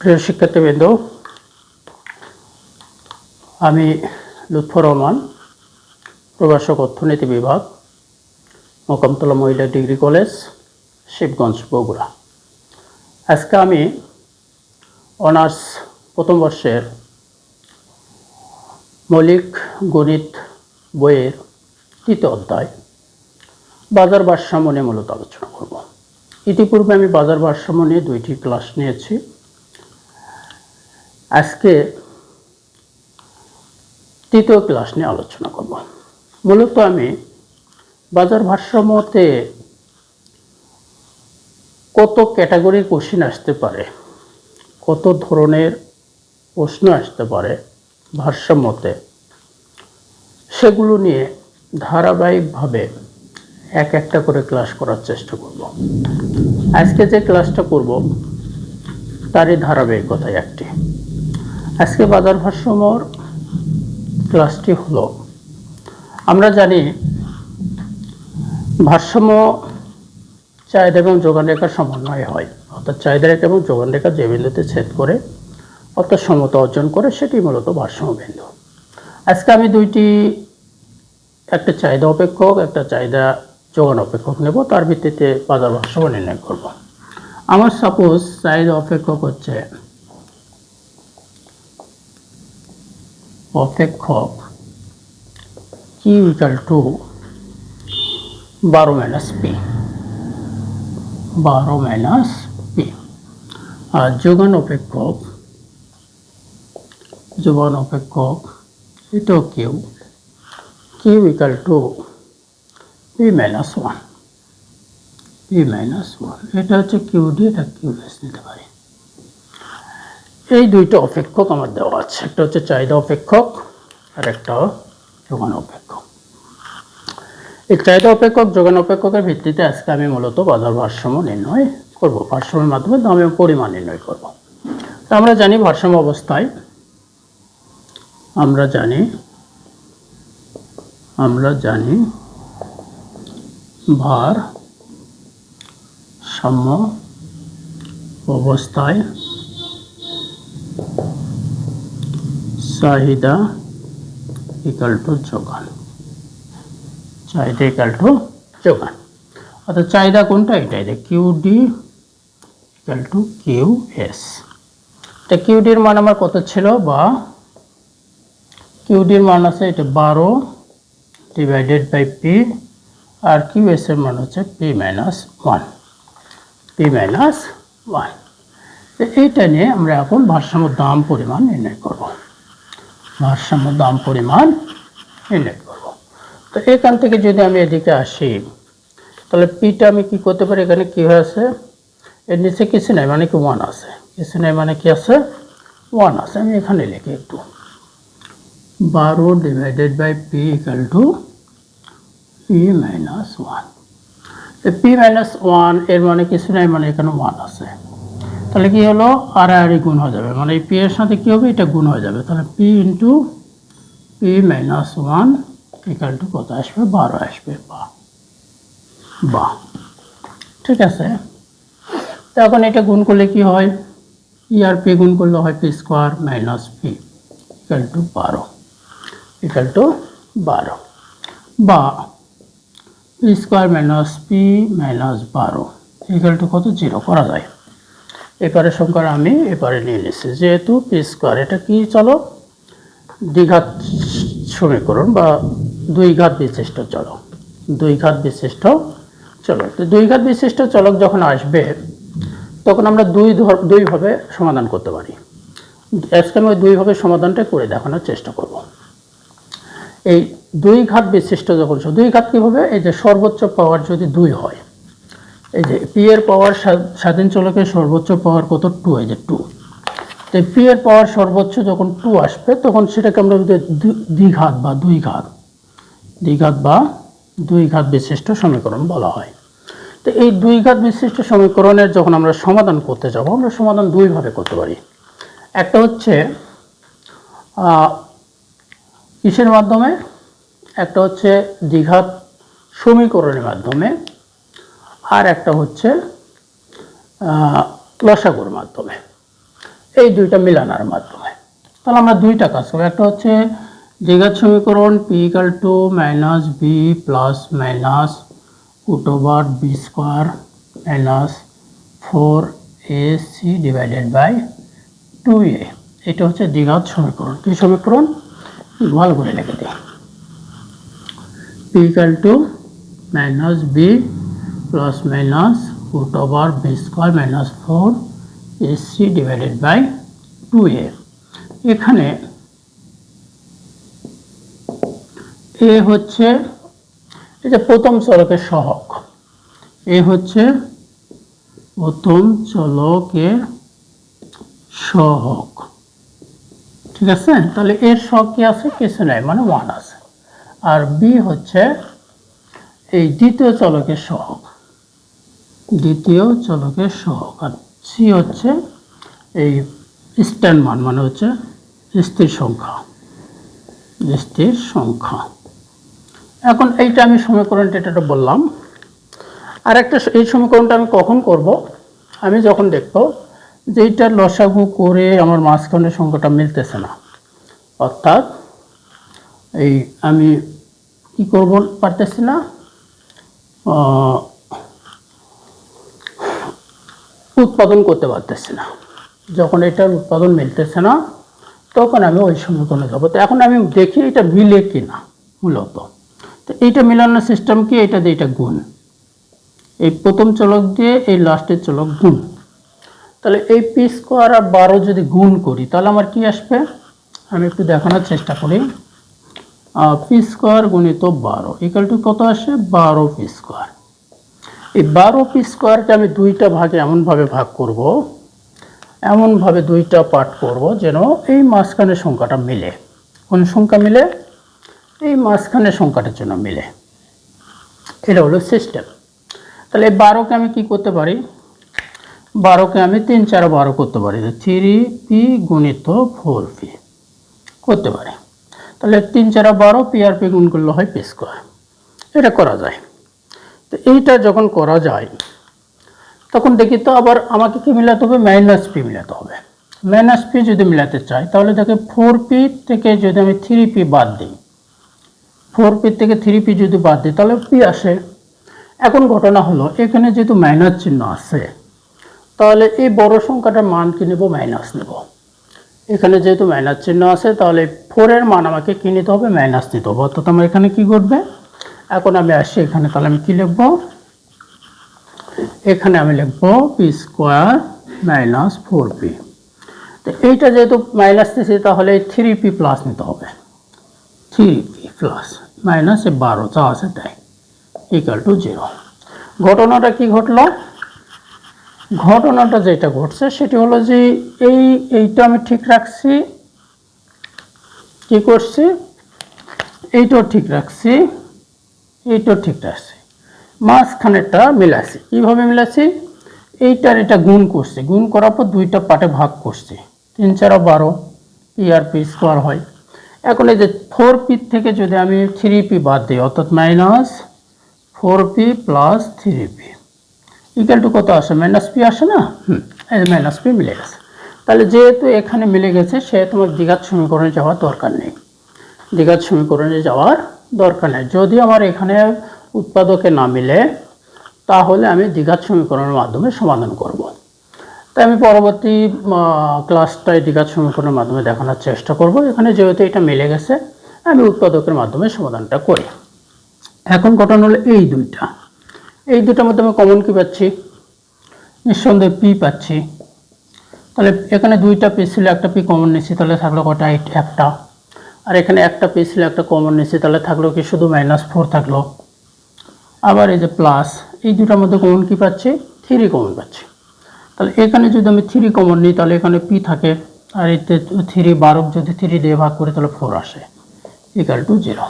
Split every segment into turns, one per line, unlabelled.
প্রিয় শিক্ষার্থীবৃন্দ, আমি লুৎফর রহমান, প্রভাষক অর্থনীতি বিভাগ, মোকামতলা মহিলা ডিগ্রি কলেজ, শিবগঞ্জ, বগুড়া। আজকে আমি অনার্স প্রথম বর্ষের মৌলিক গণিত বইয়ের তৃতীয় অধ্যায় বাজার ভারসাম্য নিয়ে মূলত আলোচনা করব। ইতিপূর্বে আমি বাজার ভারসাম্য নিয়ে দুইটি ক্লাস নিয়েছি। আজকে তৃতীয় ক্লাস নিয়ে আলোচনা করব। মূলত আমি বাজার ভারসাম্যতে কত ক্যাটাগরির কোশ্চিন আসতে পারে, কত ধরনের প্রশ্ন আসতে পারে ভারসাম্যতে, সেগুলো নিয়ে ধারাবাহিকভাবে এক একটা করে ক্লাস করার চেষ্টা করব। আজকে যে ক্লাসটা করব, তারই ধারাবাহিকতায় একটি। আজকে বাজার ভারসাম্যর ক্লাসটি হলো, আমরা জানি ভারসাম্য চাহিদা এবং যোগান রেখার সমন্বয় হয়। অর্থাৎ চাহিদা রেখা এবং যোগান রেখা যে বিন্দুতে ছেদ করে অর্থাৎ সমতা অর্জন করে, সেটি মূলত ভারসাম্য বিন্দু। আজকে আমি দুইটি, একটা চাহিদা অপেক্ষক, একটা চাহিদা যোগান অপেক্ষক নেব, তার ভিত্তিতে বাজার ভারসাম্য নির্ণয় করব। আমার সাপোজ চাহিদা অপেক্ষক হচ্ছে অপেক্ষক কি ইকাল টু বারো মাইনাস পি বারো মাইনাস পি আর যোগান অপেক্ষক যোগান অপেক্ষক এটাও Q Q equal to P minus one P minus one এটা হচ্ছে কিউ ডি এটা কিউ এস নিতে পারি এই দুইটা অপেক্ষক আমার দেওয়া আছে। একটা হচ্ছে চাহিদা অপেক্ষক, আর একটা যোগান অপেক্ষক। এই চাহিদা অপেক্ষক, যোগান অপেক্ষকের ভিত্তিতে আজকে আমি মূলত বাজার ভারসাম্য নির্ণয় করব। ভারসাম্যের মাধ্যমে দামের পরিমাণ নির্ণয় করব। আমরা জানি ভারসাম্য অবস্থায়, আমরা জানি আমরা জানি ভার সাম্য অবস্থায় চাহিদা ইকাল টু যোগান। চাহিদা ইকাল টু যোগান। অর্থাৎ চাহিদা কোনটা? এটাই দেখ Q D equal to Q S তা কিউডির মান আমার কত ছিল বা কিউডির মান আছে এটা বারো ডিভাইডেড বাই পি আর কিউ এস এর মান হচ্ছে P minus one P minus one এইটা নিয়ে আমরা এখন ভারসাম্য দাম পরিমাণ নির্ণয় করব। ভারসাম্য দাম পরিমাণ নির্ণয় করব। তো এখান থেকে যদি আমি এদিকে আসি, তাহলে পিটা আমি কি করতে পারি? এখানে কি হয়েছে এর নিচে কিছু নাই মানে কি ওয়ান আছে। কিছু নাই মানে কি আছে? ওয়ান আছে। আমি এখানে লিখি একটু। বারো divided by P equal to P minus one P minus ওয়ানের মানে কিছু নাই মানে এখানে ওয়ান আছে। তাহলে কি হলো? আড়াআড়ি গুণ হয়ে যাবে। মানে এই পি এর সাথে কী হবে? এটা গুণ হয়ে যাবে। তাহলে P into P minus one equal to কত আসবে? বারো আসবে। বা বা ঠিক আছে। তখন এটা গুণ করলে কি হয়? ই আর পি গুণ করলে হয় P square minus P equal to বারো। ইকাল টু বারো। বা P square minus P minus বারো ইকাল টু কত? জিরো করা যায়। এপারে সংখ্যার আমি এপারে নিয়ে নিচ্ছি যেহেতু পি স্কোয়ার এটা কি? চলো, দ্বিঘাত সমীকরণ বা দুই ঘাত বিশিষ্ট চলক। দুই ঘাত বিশিষ্ট চলক। তো দুই ঘাত বিশিষ্ট চলক যখন আসবে, তখন আমরা দুই দুইভাবে সমাধান করতে পারি। আজকে আমি ওই দুইভাবে সমাধানটা করে দেখানোর চেষ্টা করব। এই দুই ঘাত বিশিষ্ট যখন, দুই ঘাত কীভাবে? এই যে সর্বোচ্চ পাওয়ার যদি দুই হয় এই যে পি এর পাওয়ার স্বাধীন চলকের সর্বোচ্চ পাওয়ার কত? টু এই যে টু তো পি এর পাওয়ার সর্বোচ্চ যখন টু আসবে, তখন সেটাকে আমরা দ্বিঘাত বা দুই ঘাত দ্বিঘাত বা দুই ঘাত বিশিষ্ট সমীকরণ বলা হয়। তো এই দুই ঘাত বিশিষ্ট সমীকরণের যখন আমরা সমাধান করতে যাব, আমরা সমাধান দুইভাবে করতে পারি। একটা হচ্ছে কিসের মাধ্যমে? একটা হচ্ছে দ্বিঘাত সমীকরণের মাধ্যমে আর একটা হচ্ছে লসাগুর মাধ্যমে। এই দুইটা মিলানোর মাধ্যমে। তাহলে আমরা দুইটা কাজ করব একটা হচ্ছে দ্বিঘাত সমীকরণ P equal to minus B plus minus over B square minus four A C divided by two A এটা হচ্ছে দ্বিঘাত সমীকরণ। কী সমীকরণ? ভালো করে লিখে দিই। P equal to minus b plus minus root over b square minus 4 ac divided by 2a এখানে এ হচ্ছে, এটা প্রথম চলকের সহগ। এ হচ্ছে প্রথম চলকের সহগ। ঠিক আছে? তাহলে এর সহগ কি আছে? কিছু নাই মানে ওয়ান আছে। আর বি হচ্ছে এই দ্বিতীয় চলকের সহগ। দ্বিতীয় চলকের সহগ আর সি হচ্ছে এই স্ট্যান্ড মান মানে হচ্ছে স্থির সংখ্যা। স্থির সংখ্যা। এখন এইটা আমি সমীকরণটা এটা বললাম আর একটা এই সমীকরণটা আমি কখন করব? আমি যখন দেখব যে এইটা লসাগু করে আমার মাঝখানের সংখ্যাটা মিলতেছে না। অর্থাৎ এই আমি কি করব পারতেছি না? উৎপাদন করতে পারতেছি না। যখন এটার উৎপাদন মিলতেছে না, তখন আমি ওই সমীকরণে যাব। তো এখন আমি দেখি এটা মিলে কি না মূলত। তো এইটা মিলানোর সিস্টেম কি? এটা দিয়ে এটা গুণ। এই প্রথম চলক দিয়ে এই লাস্টের চলক গুণ। তাহলে এই পি স্কোয়ার আর বারো যদি গুণ করি, তাহলে আমার কি আসবে? আমি একটু দেখানোর চেষ্টা করি। পি স্কোয়ার গুণিত বারো ইকাল টু কত আসে? বারো পি স্কোয়ার এই বারো পি স্কোয়ারকে আমি দুইটা ভাগে এমনভাবে ভাগ করব, এমনভাবে দুইটা পার্ট করব যেন এই মাঝখানের সংখ্যাটা মিলে। কোন সংখ্যা মিলে? এই মাঝখানের সংখ্যাটার জন্য মিলে। এটা হলো সিস্টেম তাহলে এই বারোকে আমি কি করতে পারি? বারোকে আমি তিন চার বারো করতে পারি থ্রি পি গুণিত ফোর পি করতে পারি। তাহলে তিন চারা বারো পি আর পি গুণ করলে হয় পি স্কোয়ার এটা করা যায়। তো এইটা যখন করা যায়, তখন দেখি তো আবার আমাকে কি মিলাতে হবে? মাইনাস পি মিলাতে হবে। মাইনাস পি যদি মিলাতে চাই, তাহলে দেখে ফোর পি থেকে যদি আমি থ্রি পি বাদ দিই ফোর পি থেকে থ্রি পি যদি বাদ দিই, তাহলে পি আসে। এখন ঘটনা হলো, এখানে যেহেতু মাইনাস চিহ্ন আছে, তাহলে এই বড় সংখ্যাটার মান কি নেব? মাইনাস নেব। এখানে যেহেতু মাইনাস চিহ্ন আছে, তাহলে ফোরের মান আমাকে কি নিতে হবে? মাইনাস নিতে হবে। অর্থাৎ আমার এখানে কি ঘটবে? এখন আমি আসছি এখানে, তাহলে আমি কি লিখব? এখানে আমি লিখব P square minus four P তো এইটা যেহেতু মাইনাস দিয়েছি তাহলে থ্রি পি প্লাস নিতে হবে। থ্রি পি প্লাস মাইনাস বারো, যা আছে তাই ইকাল টু জিরো ঘটনাটা কি ঘটলো? ঘটনাটা যেটা ঘটছে, সেটি হলো যে এই, এইটা আমি ঠিক রাখছি। কি করছি? এইটাও ঠিক রাখছি। এইটাও ঠিক রাখছি মাঝখানেরটা মিলাছি কীভাবে মিলাছি এইটার এটা গুণ করছে। গুণ করার পর দুইটা পার্টে ভাগ করছে। তিন চারা বারো পি আর পি স্কোয়ার হয়। এখন এই যে ফোর পি থেকে যদি আমি থ্রি পি বাদ দিই, অর্থাৎ minus four P plus three P equal to কত আসে? মাইনাস পি আসে না? হুম, এই মাইনাস পি মিলে গেছে। তাহলে যেহেতু এখানে মিলে গেছে, সেহেতু আমার দ্বিঘাত সমীকরণে যাওয়ার দরকার নেই। দ্বিঘাত সমীকরণে যাওয়ার দরকার নেই। যদি আমার এখানে উৎপাদকে না মিলে, তাহলে আমি দ্বিঘাত সমীকরণের মাধ্যমে সমাধান করব। তাই আমি পরবর্তী ক্লাসটায় দ্বিঘাত সমীকরণের মাধ্যমে দেখানোর চেষ্টা করব। এখানে যেহেতু এটা মিলে গেছে, আমি উৎপাদকের মাধ্যমে সমাধানটা করি। এখন ঘটনা হলো এই দুইটা। এই দুটার মধ্যে আমি কমন কি পাচ্ছি? নিঃসন্দেহে পি পাচ্ছি। তাহলে এখানে দুইটা পি ছিল, একটা পি কমন নিচ্ছি, তাহলে থাকল কটা? এইট একটা। আর এখানে একটা পি ছিল, একটা কমন নিচ্ছি তাহলে থাকল কি? শুধু মাইনাস ফোর থাকল। আবার এই যে প্লাস এই দুটার মধ্যে কমন কি পাচ্ছি? থ্রি কমন পাচ্ছি। তাহলে এখানে যদি আমি থ্রি কমন নিই, তাহলে এখানে পি থাকে। আর এতে থ্রি বারো যদি থ্রি দিয়ে ভাগ করি, তাহলে ফোর আসে। ইকাল টু জিরো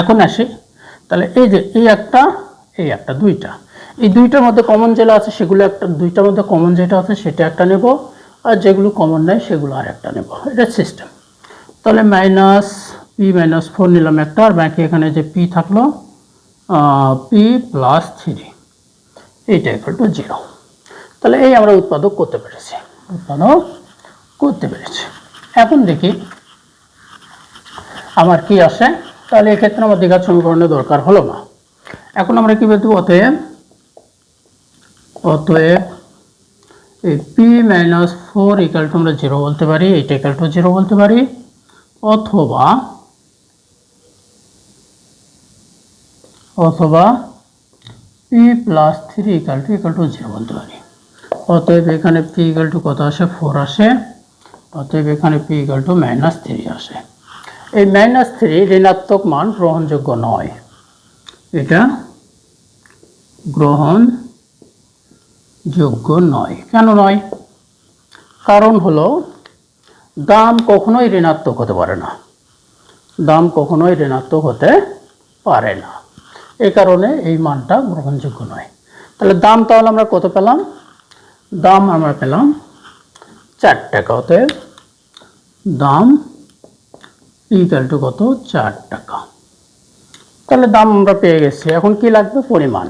এখন আসি। তাহলে এই যে, এই একটা এই একটা, দুইটা। এই দুইটার মধ্যে কমন যেটা আছে, সেগুলো একটা, দুইটার মধ্যে কমন যেটা আছে, সেটা একটা নেব। আর যেগুলো কমন নেয় সেগুলো আর একটা নেব। এটা সিস্টেম তাহলে মাইনাস পি মাইনাস ফোর নিলাম একটা, আর বাকি এখানে যে পি থাকল পি প্লাস থ্রি এইটা ইকুয়াল টু জিরো তাহলে এই আমরা উৎপাদক করতে পেরেছি উৎপাদন করতে পেরেছি। এখন দেখি আমার কি আসে, তাহলে এক্ষেত্রে আমার দীঘার সমীকরণের দরকার হলো না। এখন আমরা কি বলতে অতএব অতএব এই P minus four equal to আমরা জিরো বলতে পারি, এইটা ইকাল টু জিরো বলতে পারি। অথবা অথবা P plus three equal to equal to zero বলতে পারি। অতএব এখানে পি ইকাল টু কত আসে? ফোর আসে। অতএব এখানে P equal to minus three আসে। এই মাইনাস থ্রি ঋণাত্মক মান গ্রহণযোগ্য নয়। এটা গ্রহণ যোগ্য নয়। কেন নয়? কারণ হলো দাম কখনোই ঋণাত্মক হতে পারে না। দাম কখনোই ঋণাত্মক হতে পারে না। এই কারণে এই মানটা গ্রহণযোগ্য নয়। তাহলে দাম তাহলে আমরা কত পেলাম? দাম আমরা পেলাম চার টাকা। অতএব দাম ইকাল টু কত? চার টাকা। তাহলে দাম আমরা পেয়ে গেছি। এখন কি লাগবে? পরিমাণ।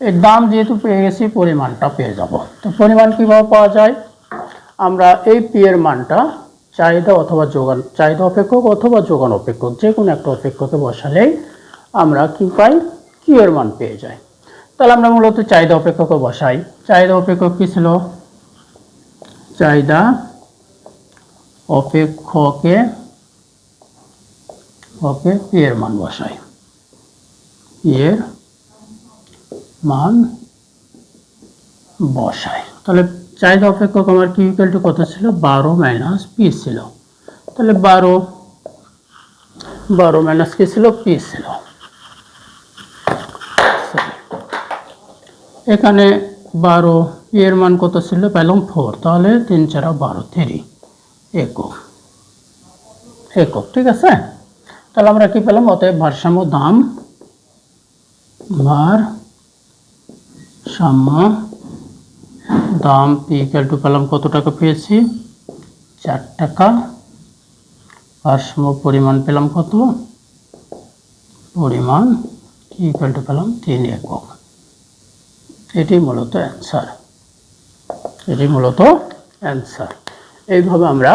এর দাম যেহেতু পেয়ে গেছি, পরিমাণটা পেয়ে যাব। তো পরিমাণ কীভাবে পাওয়া যায়? আমরা এই পি এর মানটা চাহিদা অথবা যোগান, চাহিদা অপেক্ষক অথবা যোগান অপেক্ষক যে কোনো একটা অপেক্ষকে বসালেই আমরা কি পাই? কিউ এর মান পেয়ে যাই। তাহলে আমরা মূলত চাহিদা অপেক্ষকে বসাই। চাহিদা অপেক্ষক কী ছিল? চাহিদা অপেক্ষকে, ওকে পি এর মান বসাই। এর মান বসাই। তাহলে চাহিদা অপেক্ষক আমার কি ইকুয়াল টু কত ছিল? বারো মাইনাস পি ছিল। তাহলে বারো বারো মাইনাস কি ছিল পি ছিল। এখানে বারো পি এর মান কত ছিল? পেলাম ফোর তাহলে তিন চারা বারো থ্রি একক। একক, ঠিক আছে? তাহলে আমরা কি পেলাম? অতএব ভারসাম্য, দাম ভার সাম্য দাম পি ইকাল টু পেলাম কত টাকা পেয়েছি? চার টাকা। ভারসাম্য পরিমাণ পেলাম কত? পরিমাণ ইকাল টু পেলাম তিন একক। এটি মূলত অ্যান্সার এটি মূলত অ্যান্সার এইভাবে আমরা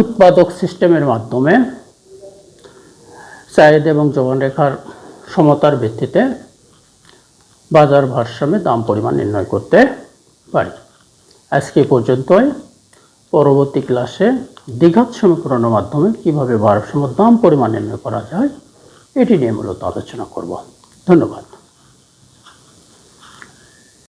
উৎপাদক সিস্টেমের মাধ্যমে চাহিদা এবং যোগান রেখার সমতার ভিত্তিতে বাজার ভারসাম্যে দাম পরিমাণ নির্ণয় করতে পারি। আজকে পর্যন্তই। পরবর্তী ক্লাসে দ্বিঘাত সমীকরণের মাধ্যমে কীভাবে ভারসাম্য দাম পরিমাণ নির্ণয় করা যায়, এটি নিয়ে মূলত আলোচনা করব। ধন্যবাদ।